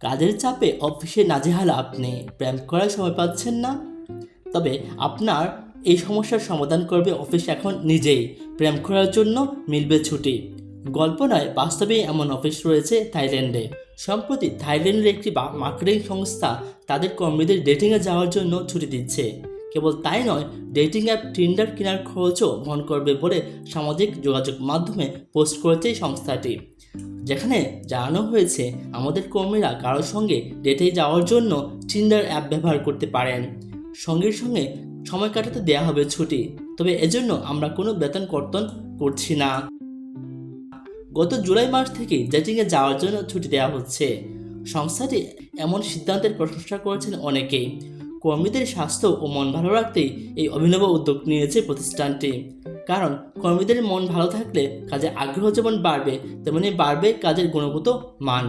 কাজের চাপে অফিসে নাজেহাল আপনি প্রেম করার সময় পাচ্ছেন না। তবে আপনার এই সমস্যার সমাধান করবে অফিস এখন নিজেই প্রেম করার জন্য মিলবে ছুটি। গল্প নয় বাস্তবেই এমন অফিস রয়েছে থাইল্যান্ডে। সম্প্রতি থাইল্যান্ডের একটি মার্কেটিং সংস্থা তাদের কর্মীদের ডেটিংয়ে যাওয়ার জন্য ছুটি দিচ্ছে। কেবল তাই নয়, ডেটিং অ্যাপ টিন্ডার কেনার খরচও বহন করবে বলে সামাজিক যোগাযোগ মাধ্যমে পোস্ট করেছে সংস্থাটি। যেখানে জানানো হয়েছে আমাদের কর্মীরা কারোর সঙ্গে ডেটে যাওয়ার জন্য টিন্ডার অ্যাপ ব্যবহার করতে পারেন। সঙ্গীর সঙ্গে সময় কাটাতে দেওয়া হবে ছুটি, তবে এজন্য আমরা কোনো বেতন কর্তন করছি না। গত জুলাই মাস থেকে ডেটিংয়ে যাওয়ার জন্য ছুটি দেওয়া হচ্ছে। সংস্থাটি এমন সিদ্ধান্তের প্রশংসা করেছেন অনেকেই কর্মীদের স্বাস্থ্য ও মন ভালো রাখতেই এই অভিনব উদ্যোগ নিয়েছে প্রতিষ্ঠানটি। কারণ কর্মীদের মন ভালো থাকলে কাজে আগ্রহ যেমন বাড়বে তেমনি বাড়বে কাজের গুণগত মান।